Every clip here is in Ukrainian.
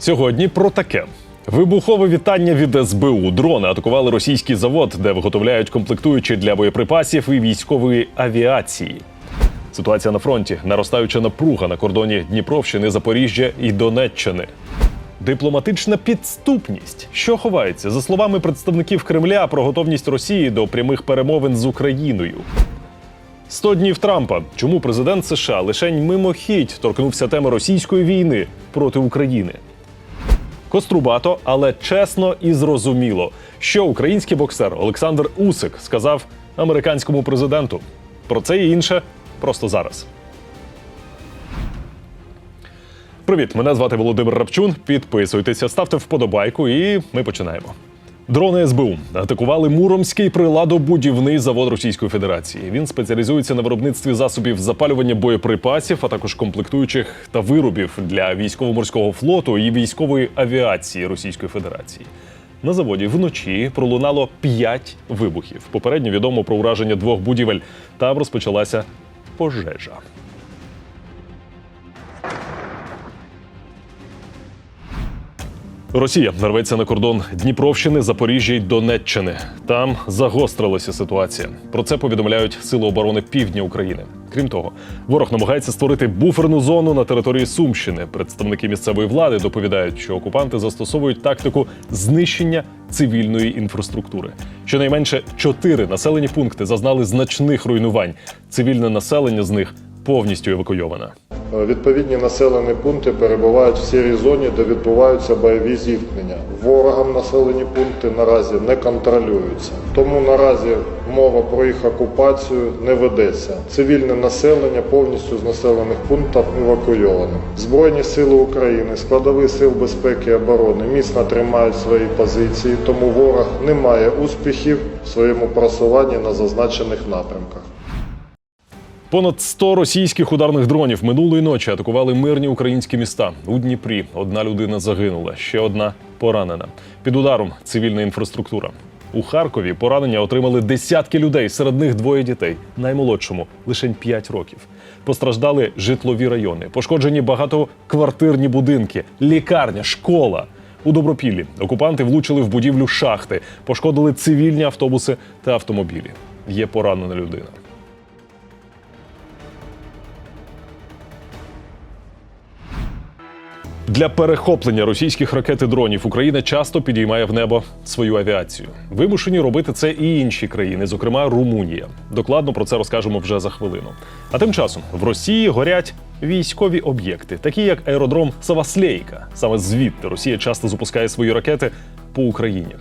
Сьогодні про таке. Вибухове вітання від СБУ. Дрони атакували російський завод, де виготовляють комплектуючі для боєприпасів і військової авіації. Ситуація на фронті наростаюча напруга на кордоні Дніпровщини, Запоріжжя і Донеччини. Дипломатична підступність, що ховається за словами представників Кремля про готовність Росії до прямих перемовин з Україною. 100 днів Трампа. Чому президент США лишень мимохідь торкнувся теми російської війни проти України? Кострубато, але чесно і зрозуміло, що український боксер Олександр Усик сказав американському президенту. Про це і інше просто зараз. Привіт, мене звати Володимир Рапчун. Підписуйтеся, ставте вподобайку, і ми починаємо. Дрони СБУ атакували Муромський приладобудівний завод Російської Федерації. Він спеціалізується на виробництві засобів запалювання боєприпасів, а також комплектуючих та виробів для військово-морського флоту і військової авіації Російської Федерації. На заводі вночі пролунало п'ять вибухів. Попередньо відомо про ураження двох будівель. Там розпочалася пожежа. Росія нарветься на кордон Дніпровщини, Запоріжжя й Донеччини. Там загострилася ситуація. Про це повідомляють Сили оборони Півдня України. Крім того, ворог намагається створити буферну зону на території Сумщини. Представники місцевої влади доповідають, що окупанти застосовують тактику знищення цивільної інфраструктури. Щонайменше чотири населені пункти зазнали значних руйнувань. Цивільне населення з них повністю евакуйоване. Відповідні населені пункти перебувають в сірій зоні, де відбуваються бойові зіткнення. Ворогом населені пункти наразі не контролюються. Тому наразі мова про їх окупацію не ведеться. Цивільне населення повністю з населених пунктів евакуйовано. Збройні сили України, складові сил безпеки і оборони міцно тримають свої позиції, тому ворог не має успіхів в своєму просуванні на зазначених напрямках. Понад 100 російських ударних дронів минулої ночі атакували мирні українські міста. У Дніпрі одна людина загинула, ще одна поранена. Під ударом цивільна інфраструктура. У Харкові поранення отримали десятки людей, серед них двоє дітей. Наймолодшому лише 5 років. Постраждали житлові райони, пошкоджені багатоквартирні будинки, лікарня, школа. У Добропіллі окупанти влучили в будівлю шахти, пошкодили цивільні автобуси та автомобілі. Є поранена людина. Для перехоплення російських ракет і дронів Україна часто підіймає в небо свою авіацію. Вимушені робити це і інші країни, зокрема Румунія. Докладно про це розкажемо вже за хвилину. А тим часом в Росії горять військові об'єкти, такі як аеродром Саваслейка. Саме звідти Росія часто запускає свої ракети по Україні.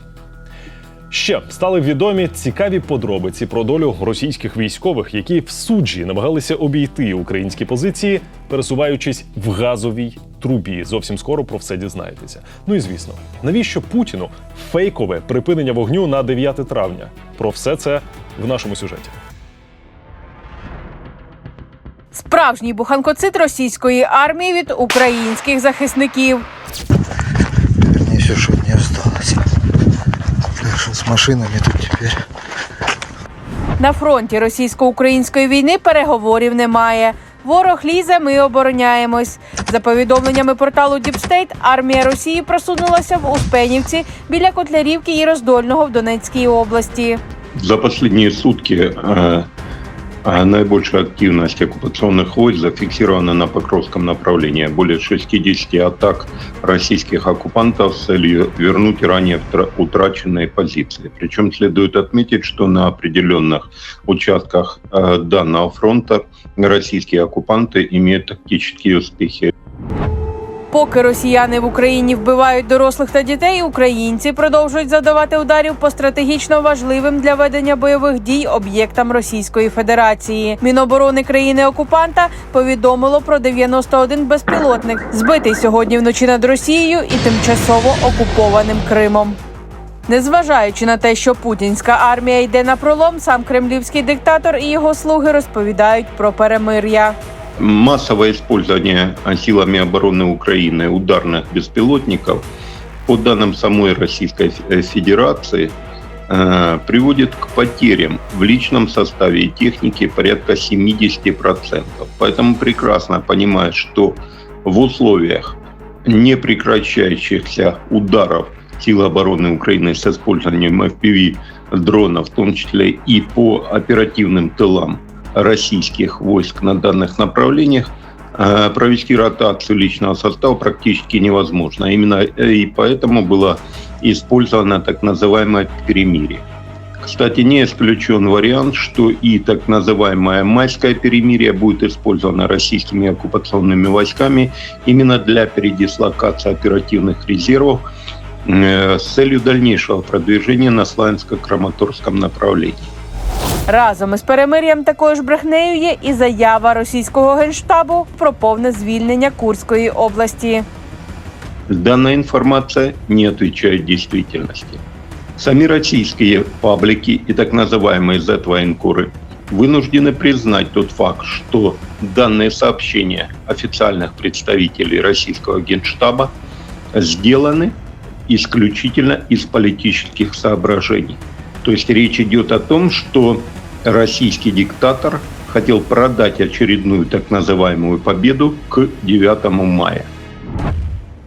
Ще стали відомі цікаві подробиці про долю російських військових, які в суджі намагалися обійти українські позиції, пересуваючись в газовій трубі. Зовсім скоро про все дізнаєтеся. Ну і звісно, навіщо Путіну фейкове припинення вогню на 9 травня? Про все це в нашому сюжеті. Справжній буханкоцит російської армії від українських захисників. Вернее, все, что не осталось. Так что с машинами тут теперь. На фронті російсько-української війни переговорів немає. Ворог лізе, ми обороняємось. За повідомленнями порталу Діпстейт, армія Росії просунулася в Успенівці біля Котлярівки і Роздольного в Донецькій області. За последние сутки э, э, наибольшая активность оккупационных войск зафиксирована на Покровском направлении. Более 60 атак российских оккупантов с целью вернуть ранее втра- утраченные позиции. Причем следует отметить, что на определенных участках э, данного фронта российские оккупанты имеют тактические успехи. Поки росіяни в Україні вбивають дорослих та дітей, українці продовжують завдавати ударів по стратегічно важливим для ведення бойових дій об'єктам Російської Федерації. Міноборони країни-окупанта повідомило про 91 безпілотник, збитий сьогодні вночі над Росією і тимчасово окупованим Кримом. Незважаючи на те, що путінська армія йде на пролом, сам кремлівський диктатор і його слуги розповідають про перемир'я. Массовое использование силами обороны Украины ударных беспилотников, по данным самой Российской Федерации, э, приводит к потерям в личном составе и технике порядка 70%. Поэтому прекрасно понимают, что в условиях непрекращающихся ударов сил обороны Украины с использованием FPV дронов, в том числе и по оперативным тылам российских войск на данных направлениях, э, провести ротацию личного состава практически невозможно. Именно э, и поэтому было использовано так называемое перемирие. Кстати, не исключен вариант, что и так называемое майское перемирие будет использовано российскими оккупационными войсками именно для передислокации оперативных резервов э, с целью дальнейшего продвижения на Славянско-Краматорском направлении. Разом із перемир'ям такою ж брехнею є і заява російського генштабу про повне звільнення Курської області. Данная информация не отвечает действительности. Сами российские паблики и так называемые Z-военкоры вынуждены признать тот факт, что данные сообщения официальных представителей российского генштаба сделаны исключительно из политических соображений. То есть речь идет о том, что российский диктатор хотел продать очередную так называемую победу к 9 мая.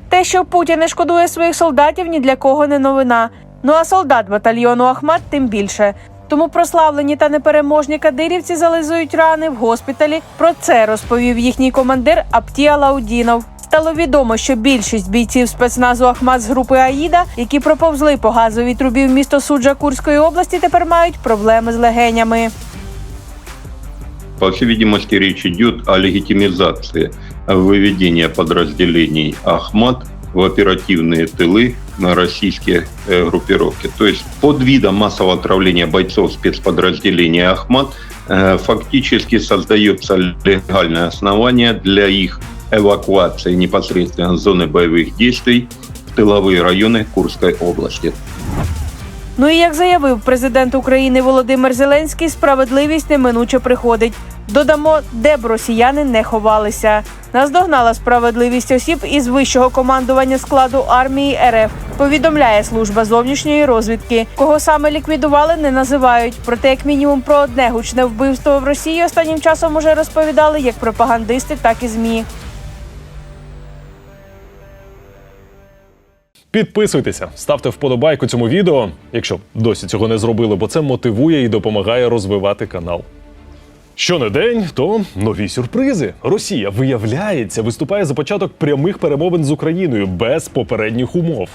Те, що Путін не шкодує своїх солдатів, ні для кого не новина. Ну а солдат батальйону Ахмат тим більше. Тому прославлені та непереможні кадирівці зализують рани в госпіталі. Про це розповів їхній командир Аптія Лаудінов. Стало відомо, що більшість бійців спецназу Ахмат з групи Аїда, які проповзли по газовій трубі в місто Суджа Курської області, тепер мають проблеми з легенями. По всей видимости, речь идет о легитимизации выведения подразделений Ахмат в оперативные тылы на российские э, группировки. То есть под видом массового отравления бойцов спецподразделения Ахмат э, фактически создается легальное основание для их эвакуации непосредственно с зоны боевых действий в тыловые районы Курской области. Ну і як заявив президент України Володимир Зеленський, справедливість неминуче приходить. Додамо, де б росіяни не ховалися. Наздогнала справедливість осіб із вищого командування складу армії РФ. Повідомляє служба зовнішньої розвідки. Кого саме ліквідували, не називають. Проте, як мінімум, про одне гучне вбивство в Росії останнім часом уже розповідали як пропагандисти, так і змі. Підписуйтеся, ставте вподобайку цьому відео, якщо досі цього не зробили, бо це мотивує і допомагає розвивати канал. Що не день, то нові сюрпризи. Росія, виявляється, виступає за початок прямих перемовин з Україною без попередніх умов.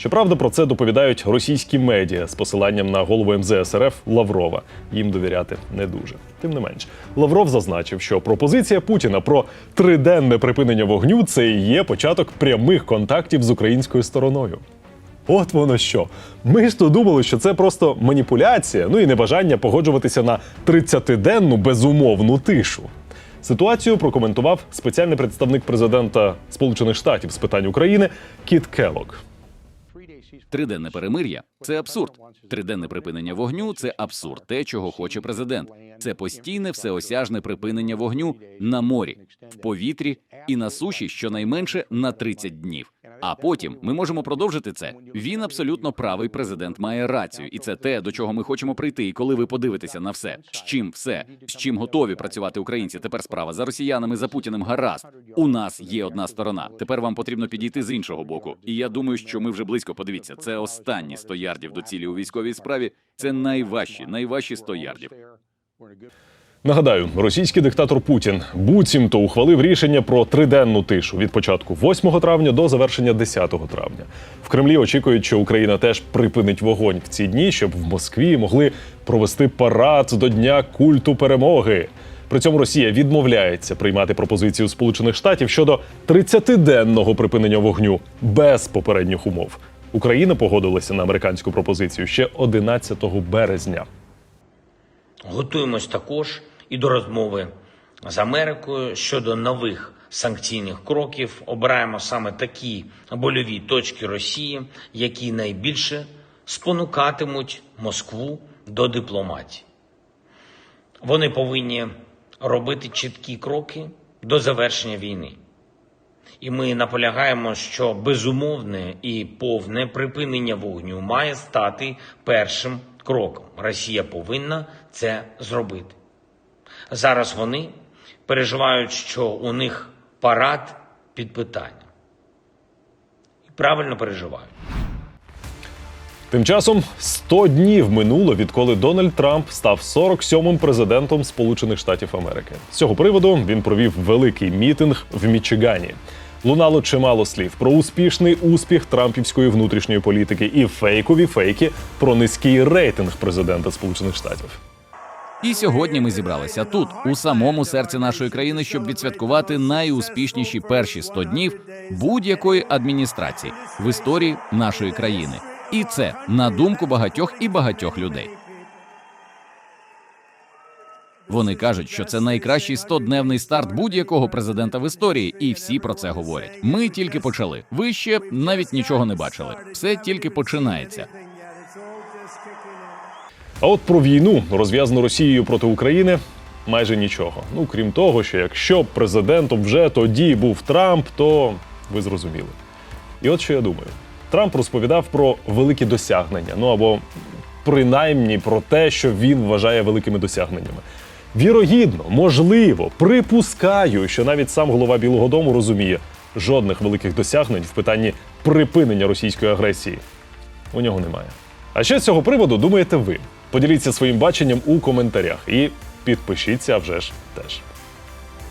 Щоправда, про це доповідають російські медіа з посиланням на голову МЗС РФ Лаврова. Їм довіряти не дуже. Тим не менш, Лавров зазначив, що пропозиція Путіна про триденне припинення вогню це і є початок прямих контактів з українською стороною. От воно що. Ми ж то думали, що це просто маніпуляція, ну і небажання погоджуватися на 30-денну безумовну тишу. Ситуацію прокоментував спеціальний представник президента Сполучених Штатів з питань України Кіт Келлок. Триденне перемир'я це абсурд. Триденне припинення вогню це абсурд. Те, чого хоче президент. Це постійне всеосяжне припинення вогню на морі, в повітрі і на суші щонайменше на 30 днів. А потім ми можемо продовжити це. Він абсолютно правий. Президент має рацію, і це те, до чого ми хочемо прийти. І коли ви подивитеся на все, з чим все, з чим готові працювати українці. Тепер справа за росіянами, за путіним гаразд. У нас є одна сторона. Тепер вам потрібно підійти з іншого боку. І я думаю, що ми вже близько подивіться. Це останні 100 ярдів до цілі у військовій справі. Це найважчі, найважчі 100 ярдів. Нагадаю, російський диктатор Путін буцімто ухвалив рішення про триденну тишу від початку 8 травня до завершення 10 травня. В Кремлі очікують, що Україна теж припинить вогонь в ці дні, щоб в Москві могли провести парад до дня культу перемоги. При цьому Росія відмовляється приймати пропозицію Сполучених Штатів щодо 30-денного припинення вогню без попередніх умов. Україна погодилася на американську пропозицію ще 11 березня. Готуємось також і до розмови з Америкою щодо нових санкційних кроків. Обираємо саме такі больові точки Росії, які найбільше спонукатимуть Москву до дипломатії. Вони повинні робити чіткі кроки до завершення війни. І ми наполягаємо, що безумовне і повне припинення вогню має стати першим кроком. Росія повинна це зробити. Зараз вони переживають, що у них парад під питанням. правильно переживають. Тим часом 100 днів минуло, відколи Дональд Трамп став 47-м президентом Сполучених Штатів Америки. З цього приводу він провів великий мітинг в Мічигані. Лунало чимало слів про успішний успіх трампівської внутрішньої політики і фейкові фейки про низький рейтинг президента Сполучених Штатів. І сьогодні ми зібралися тут, у самому серці нашої країни, щоб відсвяткувати найуспішніші перші 100 днів будь-якої адміністрації в історії нашої країни. І це на думку багатьох і багатьох людей. Вони кажуть, що це найкращий 100-дневний старт будь-якого президента в історії, і всі про це говорять. Ми тільки почали. Ви ще навіть нічого не бачили. Все тільки починається. А от про війну, розв'язану Росією проти України, майже нічого. Ну крім того, що якщо президентом вже тоді був Трамп, то ви зрозуміли. І от що я думаю: Трамп розповідав про великі досягнення, ну або принаймні про те, що він вважає великими досягненнями. Вірогідно, можливо, припускаю, що навіть сам голова Білого Дому розуміє, жодних великих досягнень в питанні припинення російської агресії у нього немає. А що з цього приводу думаєте ви? Поділіться своїм баченням у коментарях і підпишіться вже ж теж.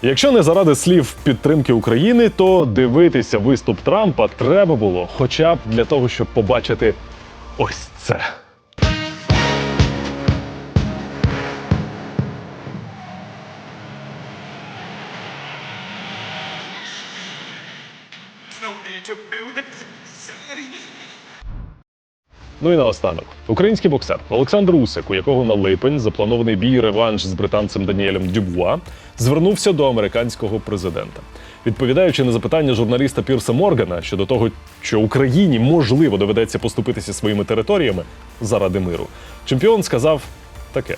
Якщо не заради слів підтримки України, то дивитися виступ Трампа треба було хоча б для того, щоб побачити ось це. Ну і наостанок. Український боксер Олександр Усик, у якого на липень запланований бій реванш з британцем Даніелем Дюбуа, звернувся до американського президента. Відповідаючи на запитання журналіста Пірса Моргана щодо того, що Україні можливо доведеться поступитися своїми територіями заради миру, чемпіон сказав таке: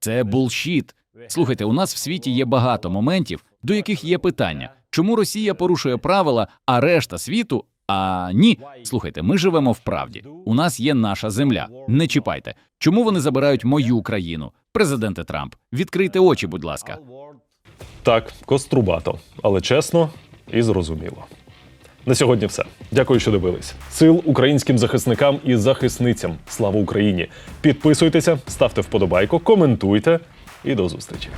Це булшіт. Слухайте, у нас в світі є багато моментів, до яких є питання. Чому Росія порушує правила, а решта світу? А ні, слухайте, ми живемо в правді. У нас є наша земля. Не чіпайте. Чому вони забирають мою країну? Президенте Трамп, відкрийте очі, будь ласка. так, кострубато, але чесно і зрозуміло. На сьогодні все. Дякую, що дивились. Сил українським захисникам і захисницям. Слава Україні! Підписуйтеся, ставте вподобайку, коментуйте і до зустрічі.